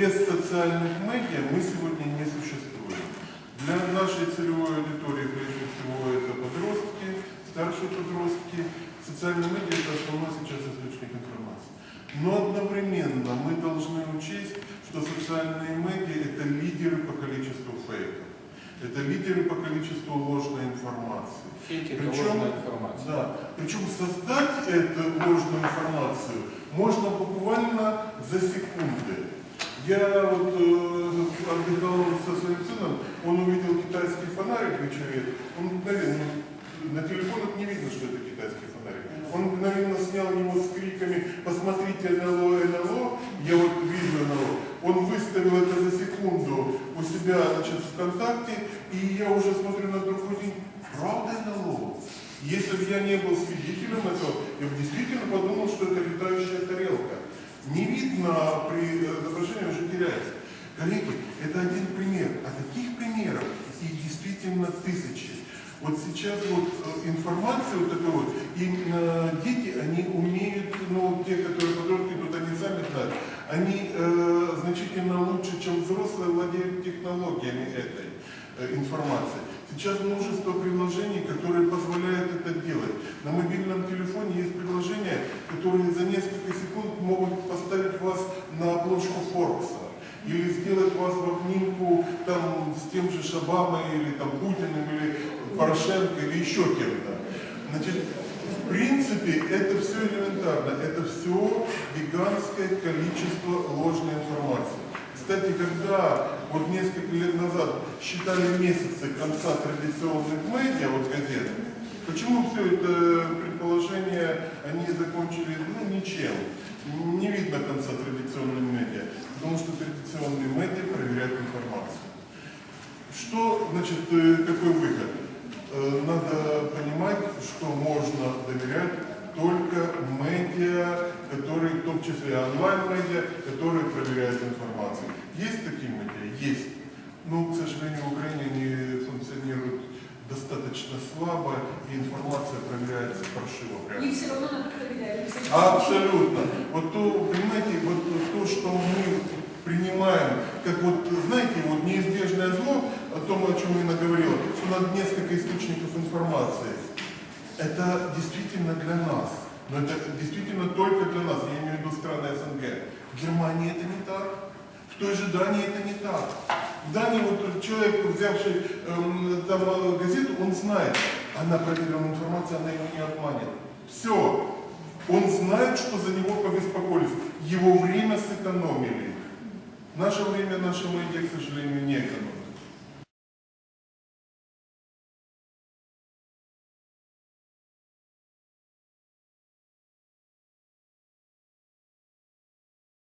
без социальных медиа мы сегодня не существуем. Для нашей целевой аудитории, прежде всего, это подростки, старшие подростки. Социальные медиа – это основной сейчас источник информации. Но одновременно мы должны учесть, что социальные медиа – это лидеры по количеству фейков. Это лидеры по количеству ложной информации. Фейки причем, это ложная информация. Да, причем создать эту ложную информацию можно буквально за секунды. Я вот э, отдыхал со своим сыном, он увидел китайский фонарик в вечере, он мгновенно, на телефонах не видно, что это китайский фонарик. Он мгновенно снял его с криками «Посмотрите НЛО, НЛО!» Я вот вижу НЛО. Он выставил это за секунду у себя значит, ВКонтакте, и я уже смотрю на другой день, правда НЛО? Если бы я не был свидетелем этого, я бы действительно подумал, что это летающая тарелка. Не видно при изображении, уже теряется. Коллеги, это один пример. А таких примеров их действительно тысячи. Вот сейчас вот э, информация вот эта вот, и э, дети, они умеют, ну, те, которые подростки тут, они сами знают, они э, значительно лучше, чем взрослые, владеют технологиями этой э, информации. Сейчас множество приложений, которые позволяют это делать. На мобильном телефоне есть приложения, которые за несколько секунд могут поставить вас на обложку Форбса или сделать вас в обнимку там, с тем же Шабамой, или там, Путиным, или Порошенко, или еще кем-то. Значит, в принципе, это все элементарно. Это все гигантское количество ложной информации. Кстати, когда вот несколько лет назад считали месяцы конца традиционных медиа, вот газет, почему все это предположение они закончили ну, ничем? Не видно конца традиционным медиа, потому что традиционные медиа проверяют информацию. Что, значит, э, какой выход? Э, Надо понимать, что можно доверять только медиа, которые, в том числе онлайн-медиа, которые проверяют информацию. Есть такие медиа? Есть. Но, к сожалению, в Украине они функционируют достаточно слабо, и информация проверяется паршиво. прямо. Их все равно надо проверять. Абсолютно. Вот то, понимаете, вот то, что мы принимаем, как вот, знаете, вот неизбежное зло, о том, о чем Инна говорила, что надо несколько источников информации. Это действительно для нас. Но это действительно только для нас. Я имею в виду страны СНГ. В Германии это. В той же Дании это не так. В Дании вот человек, взявший эм, там э, газету, он знает, она проверена информация, она его не обманет. Все. Он знает, что за него побеспокоились. Его время сэкономили. В наше время наши медиа, к сожалению, не экономят.